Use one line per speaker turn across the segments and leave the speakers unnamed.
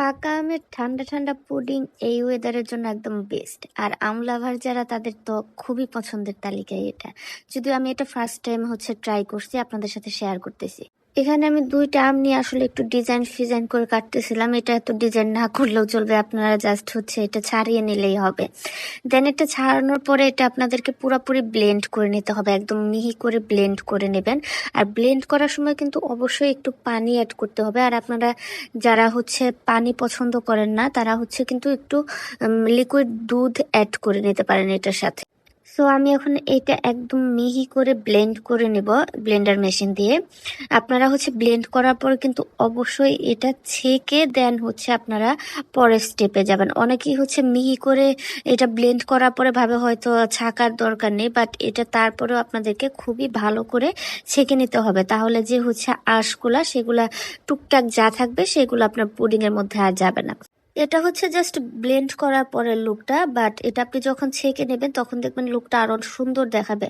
পাকা আমের ঠান্ডা ঠান্ডা পুডিং এই ওয়েদারের জন্য একদম বেস্ট আর আম লাভার যারা, তাদের তো খুবই পছন্দের তালিকায় এটা। যদিও আমি এটা ফার্স্ট টাইম হচ্ছে ট্রাই করছি, আপনাদের সাথে শেয়ার করতেছি। এখানে আমি দুইটা আম নিয়ে আসলে একটু ডিজাইন ফিজাইন করে কাটতেছিলাম। এটা এত ডিজাইন না করলেও চলবে, আপনারা জাস্ট হচ্ছে এটা ছাড়িয়ে নিলেই হবে। দেন এটা ছাড়ানোর পরে এটা আপনাদেরকে পুরোপুরি ব্লেন্ড করে নিতে হবে, একদম মিহি করে ব্লেন্ড করে নেবেন। আর ব্লেন্ড করার সময় কিন্তু অবশ্যই একটু পানি অ্যাড করতে হবে। আর আপনারা যারা হচ্ছে পানি পছন্দ করেন না, তারা হচ্ছে কিন্তু একটু লিকুইড দুধ অ্যাড করে নিতে পারেন এটার সাথে। সো আমি এখন এটা একদম মিহি করে ব্লেন্ড করে নেব ব্লেন্ডার মেশিন দিয়ে। আপনারা হচ্ছে ব্লেন্ড করার পর কিন্তু অবশ্যই এটা ছেঁকে দেন হচ্ছে আপনারা পরের স্টেপে যাবেন। অনেকেই হচ্ছে মিহি করে এটা ব্লেন্ড করার পরে ভাবে হয়তো ছাকার দরকার নেই বাট এটা তারপরেও আপনাদেরকে খুবই ভালো করে ছেঁকে নিতে হবে। তাহলে যে হচ্ছে আঁশগুলা, সেগুলা টুকটাক যা থাকবে, সেগুলো আপনার পুডিংয়ের মধ্যে আর যাবে না। এটা হচ্ছে জাস্ট ব্লেন্ড করার পরের লুকটা বাট এটা আপনি যখন ছেঁকে নেবেন, তখন দেখবেন লুকটা আরও সুন্দর দেখাবে।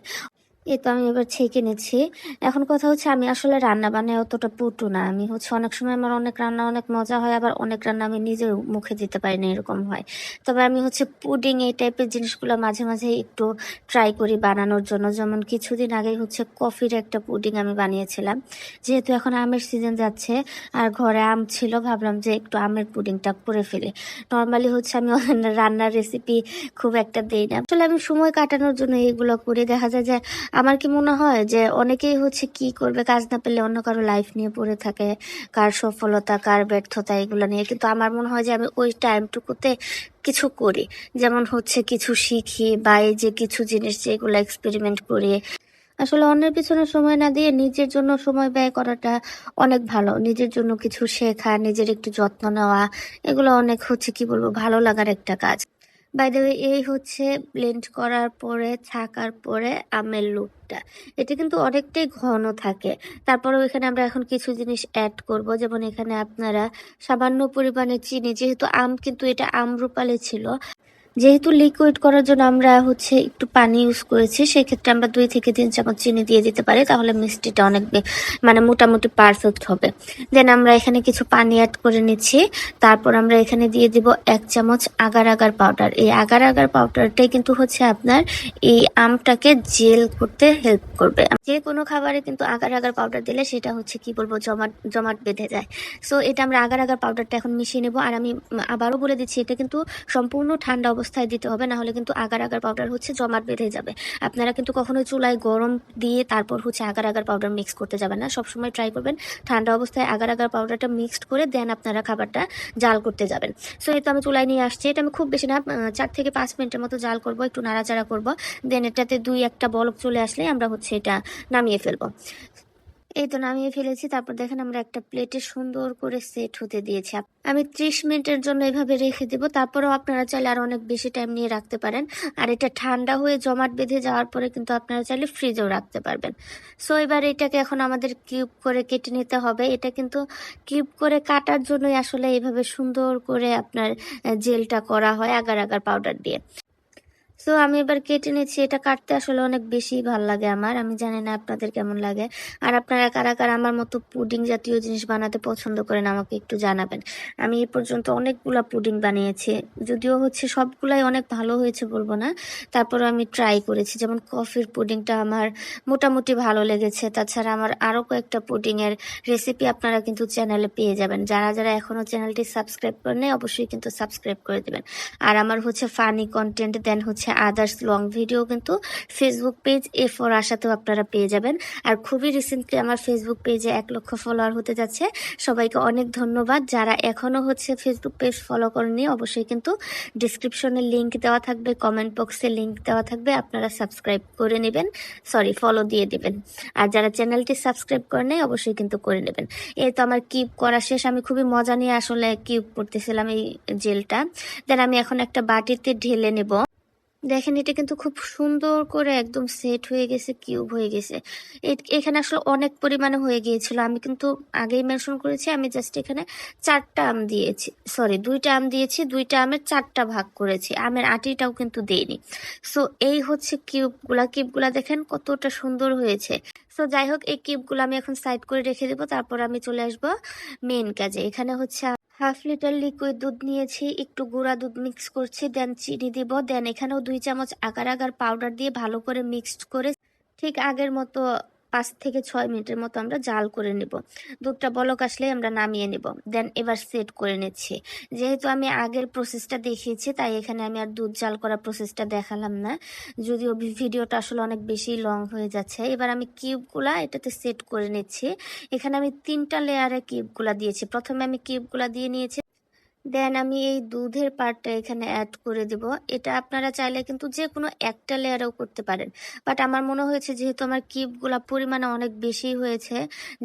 এই তো আমি এবার ছেঁকে নিচ্ছি। এখন কথা হচ্ছে আমি আসলে রান্না বান্নায় অতটা পটু না। আমি হচ্ছে অনেক সময় আমার অনেক রান্না অনেক মজা হয়, আবার অনেক রান্না আমি নিজের মুখে দিতে পারি না এরকম হয়। তবে আমি হচ্ছে পুডিং এই টাইপের জিনিসগুলো মাঝে মাঝে একটু ট্রাই করি বানানোর জন্য। যেমন কিছুদিন আগেই হচ্ছে কফির একটা পুডিং আমি বানিয়েছিলাম। যেহেতু এখন আমের সিজন যাচ্ছে, আর ঘরে আম ছিল, ভাবলাম যে একটু আমের পুডিংটা করে ফেলি। নর্মালি হচ্ছে আমি রান্নার রেসিপি খুব একটা দেই না। আসলে আমি সময় কাটানোর জন্য এগুলো করি। দেখা যায় যে আমার কি মনে হয় যে অনেকেই হচ্ছে কি করবে, কাজ না পেলে অন্য কারও লাইফ নিয়ে পড়ে থাকে, কার সফলতা, কার ব্যর্থতা এগুলো নিয়ে। কিন্তু আমার মনে হয় যে আমি ওই টাইমটুকুতে কিছু করি। যেমন হচ্ছে কিছু শিখি বা এই যে কিছু জিনিস যেগুলো এক্সপেরিমেন্ট করি। আসলে অন্যের পিছনে সময় না দিয়ে নিজের জন্য সময় ব্যয় করাটা অনেক ভালো। নিজের জন্য কিছু শেখা, নিজের একটু যত্ন নেওয়া, এগুলো অনেক হচ্ছে কি বলব, ভালো লাগার একটা কাজ। বাই দ্য এই হচ্ছে ব্লেন্ড করার পরে, ছাকার পরে আমের লুকটা এটা কিন্তু অনেকটাই ঘন থাকে। তারপরেও এখানে আমরা এখন কিছু জিনিস অ্যাড করব। যেমন এখানে আপনারা সামান্য পরিমাণে চিনি, যেহেতু আম কিন্তু এটা আমরূপালে ছিল। যেহেতু লিকুইড করার জন্য আমরা হচ্ছে একটু পানি ইউজ করেছি, সেক্ষেত্রে আমরা দুই থেকে তিন চামচ চিনি দিয়ে দিতে পারি, তাহলে মিষ্টিটা অনেক মানে মোটামুটি পারফেক্ট হবে। দেন আমরা এখানে কিছু পানি অ্যাড করে নিচ্ছি, তারপর আমরা এখানে দিয়ে দিব এক চামচ আগার আগার পাউডার এই আগার আগার পাউডারটাই কিন্তু হচ্ছে আপনার এই আমটাকে জেল করতে হেল্প করবে। যে কোনো খাবারে কিন্তু আগার আগার পাউডার দিলে সেটা হচ্ছে কি বলব, জমাট জমাট বেঁধে যায়। সো এটা আমরা আগার আগার পাউডারটা এখন মিশিয়ে নেব। আর আমি আবারও বলে দিচ্ছি, এটা কিন্তু সম্পূর্ণ ঠান্ডা অবস্থায় দিতে হবে, না হলে কিন্তু আগার আগার পাউডার হচ্ছে জমাট বেঁধে যাবে। আপনারা কিন্তু কখনোই চুলায় গরম দিয়ে তারপর হচ্ছে আগার আগার পাউডার মিক্স করতে যাবেন না। সবসময় ট্রাই করবেন ঠান্ডা অবস্থায় আগার আগার পাউডারটা মিক্সড করে দেন আপনারা খাবারটা জাল করতে যাবেন। সো এই তো আমি চুলায় নিয়ে আসছি। এটা আমি খুব বেশি না চার থেকে পাঁচ মিনিটের মতো জাল করব, একটু নাড়াচাড়া করব। দেন এটাতে দুই একটা বলক চলে আসলে আমরা হচ্ছে এটা নামিয়ে ফেলব। এই তো নামিয়ে ফেলেছি। তারপর দেখেন আমরা একটা প্লেটে সুন্দর করে সেট হতে দিয়েছি। আমি ত্রিশ মিনিটের জন্য এভাবে রেখে দেবো। তারপরেও আপনারা চাইলে আর অনেক বেশি টাইম নিয়ে রাখতে পারেন। আর এটা ঠান্ডা হয়ে জমাট বেঁধে যাওয়ার পরে কিন্তু আপনারা চাইলে ফ্রিজেও রাখতে পারবেন। সো এবার এটাকে এখন আমাদের কিউব করে কেটে নিতে হবে। এটা কিন্তু কিউব করে কাটার জন্যই আসলে এইভাবে সুন্দর করে আপনার জেলটা করা হয় আগার আগার পাউডার দিয়ে। সো আমি এবার কেটে নিচ্ছি এটা কাটতে আসলে অনেক বেশি ভালো লাগে আমার। আমি জানি না আপনাদের কেমন লাগে। আর আপনারা কারা কারা আমার মতো পুডিং জাতীয় জিনিস বানাতে পছন্দ করেন, আমাকে একটু জানাবেন। আমি এ পর্যন্ত অনেকগুলা পুডিং বানিয়েছি। যদিও হচ্ছে সবগুলাই অনেক ভালো হয়েছে বলব না। তারপরে আমি ট্রাই করেছি। যেমন কফির পুডিংটা আমার মোটামুটি ভালো লেগেছে। তাছাড়া আমার আরও কয়েকটা পুডিংয়ের রেসিপি আপনারা কিন্তু চ্যানেলে পেয়ে যাবেন। যারা যারা এখনও চ্যানেলটি সাবস্ক্রাইব করেন অবশ্যই কিন্তু সাবস্ক্রাইব করে দেবেন। আর আমার হচ্ছে ফানি কন্টেন্ট দেন হচ্ছে আদার্স লং ভিডিও কিন্তু ফেসবুক পেজ এ ফর আশাতেও আপনারা পেয়ে যাবেন। আর খুবই রিসেন্টলি আমার ফেসবুক পেজে এক লক্ষ ফলোয়ার হতে যাচ্ছে। সবাইকে অনেক ধন্যবাদ। যারা এখনও হচ্ছে ফেসবুক পেজ ফলো করেনি অবশ্যই কিন্তু ডিসক্রিপশনে লিঙ্ক দেওয়া থাকবে কমেন্ট বক্সে লিঙ্ক দেওয়া থাকবে। আপনারা সাবস্ক্রাইব করে নেবেন। সরি ফলো দিয়ে দিবেন। আর যারা চ্যানেলটি সাবস্ক্রাইব করে নেই, অবশ্যই কিন্তু করে নেবেন। এই তো আমার কিউব করা শেষ। আমি খুবই মজা নিয়ে আসলে কিউব করতেছিলাম এই জেলটা দেন আমি এখন একটা বাটিতে ঢেলে নেব। দেখেন, এটা কিন্তু খুব সুন্দর করে একদম সেট হয়ে গেছে কিউব হয়ে গেছে। এখানে আসলে অনেক পরিমাণে হয়ে গিয়েছিল। আমি কিন্তু আগেই মেনশন করেছি, আমি জাস্ট এখানে চারটা আম দিয়েছি সরি দুইটা আম দিয়েছি, দুইটা আমের চারটা ভাগ করেছি। আমের আটিটাও কিন্তু দেইনি। সো এই হচ্ছে কিউবগুলা কিউবগুলা দেখেন কতটা সুন্দর হয়েছে। সো যাই হোক, এই কিউবগুলো আমি এখন সাইড করে রেখে দেবো, তারপর আমি চলে আসব মেন কাজে। এখানে হচ্ছে হাফ লিটার লিকুইড দুধ নিয়েছি, একটু গুঁড়া দুধ মিক্স করছি দেন চিনি দিব। দেন এখানেও দুই চামচ আগার আগার পাউডার দিয়ে ভালো করে মিক্সড করে, ঠিক আগের মতো পাঁচ থেকে ছয় মিনিটের মতো আমরা জাল করে নেব। দুধটা বলক আসলে আমরা নামিয়ে নেব। দেন এবার সেট করে নিচ্ছি। যেহেতু আমি আগের প্রসেসটা দেখিয়েছি, তাই এখানে আমি আর দুধ জাল করার প্রসেসটা দেখালাম না। যদিও ভিডিওটা আসলে অনেক বেশি লং হয়ে যাচ্ছে। এবার আমি কিউবগুলা এটাতে সেট করে নিচ্ছি। এখানে আমি তিনটা লেয়ারে কিউবগুলা দিয়েছি। প্রথমে আমি কিউবগুলা দিয়ে নিয়েছি দেন আমি এই দুধের পার্টটা এখানে অ্যাড করে দেব। এটা আপনারা চাইলে কিন্তু যে কোনো একটা লেয়ারেও করতে পারেন। বাট আমার মনে হয়েছে যেহেতু আমার কিউবগুলা পরিমাণে অনেক বেশি হয়েছে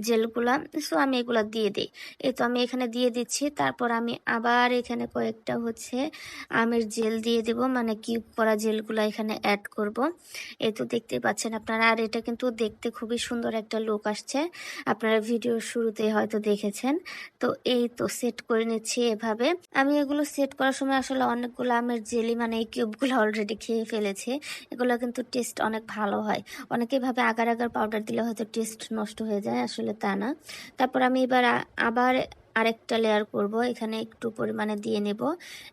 জেলগুলা সো আমি এগুলা দিয়ে দিই। এই তো আমি এখানে দিয়ে দিচ্ছি। তারপর আমি আবার এখানে কয়েকটা হচ্ছে আমের জেল দিয়ে দেব। মানে কিউব করা জেলগুলা এখানে অ্যাড করব। এই তো দেখতে পাচ্ছেন আপনারা। আর এটা কিন্তু দেখতে খুবই সুন্দর একটা লুক আসছে। আপনারা ভিডিওর শুরুতে হয়তো দেখেছেন। তো এই তো সেট করে নিচ্ছি এভাবে। আমি এগুলো সেট করার সময় আসলে অনেকগুলো আমের জেলি মানে এই কিউবগুলো অলরেডি খেয়ে ফেলেছি। এগুলো কিন্তু টেস্ট অনেক ভালো হয়। অনেকে ভাবে আগার আগার পাউডার দিলে হয়তো টেস্ট নষ্ট হয়ে যায়, আসলে তা না। তারপর আমি এবার আবার আরেকটা লেয়ার করব। এখানে একটু পরিমাণে দিয়ে নেব।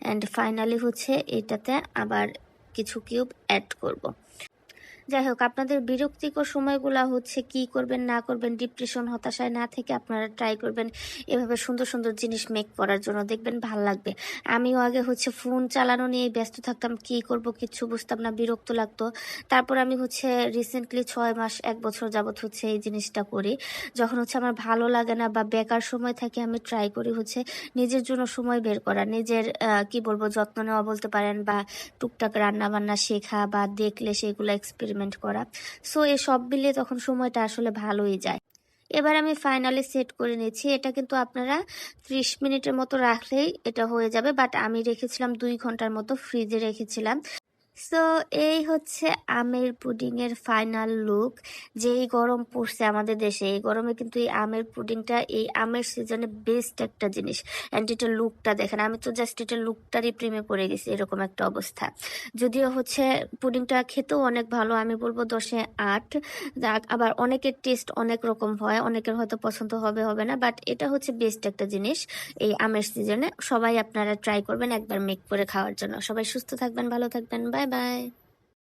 অ্যান্ড ফাইনালি হচ্ছে এটাতে আবার কিছু কিউব অ্যাড করব। যাই হোক আপনাদের বিরক্তিকর সময়গুলা হচ্ছে কি করবেন, না করবেন ডিপ্রেশন হতাশায় না থেকে আপনারা ট্রাই করবেন এভাবে সুন্দর সুন্দর জিনিস মেক করার জন্য। দেখবেন ভালো লাগবে। আমিও আগে হচ্ছে ফোন চালানো নিয়ে ব্যস্ত থাকতাম, কি করব কিচ্ছু বুঝতাম না, বিরক্ত লাগতো। তারপর আমি হচ্ছে রিসেন্টলি ছয় মাস, এক বছর যাবত হচ্ছে এই জিনিসটা করি। যখন হচ্ছে আমার ভালো লাগে না বা বেকার সময় থাকে, আমি ট্রাই করি হচ্ছে নিজের জন্য সময় বের করা। নিজের কি বলব, যত্ন নেওয়া বলতে পারেন বা টুকটাক রান্না বান্না শেখা বা দেখলে সেগুলো এক্সপেরিমেন্ট করা। সো এ সব মিলিয়ে তখন সময়টা আসলে ভালোই যায়। এবার আমি ফাইনালি সেট করে নিয়েছি। এটা কিন্তু আপনারা ত্রিশ মিনিটের মতো রাখলেই এটা হয়ে যাবে। বাট আমি রেখেছিলাম দুই ঘণ্টার মতো ফ্রিজে রেখেছিলাম। সো এই হচ্ছে আমের পুডিং এর ফাইনাল লুক যেই গরম পড়ছে আমাদের দেশে, এই গরমে কিন্তু এই আমের পুডিংটা এই আমের সিজনে বেস্ট একটা জিনিস। অ্যান্ড এটা লুকটা দেখেন, আমি তো জাস্ট এটা লুকটারই প্রেমে পড়ে গেছি, এরকম একটা অবস্থা। যদিও হচ্ছে পুডিংটা খেতেও অনেক ভালো, আমি বলব দশে আট। আবার অনেকের টেস্ট অনেক রকম হয়, অনেকের হয়তো পছন্দ হবে হবে না বাট এটা হচ্ছে বেস্ট একটা জিনিস এই আমের সিজনে সবাই আপনারা ট্রাই করবেন একবার মেক করে খাওয়ার জন্য। সবাই সুস্থ থাকবেন, ভালো থাকবেন বাই বাই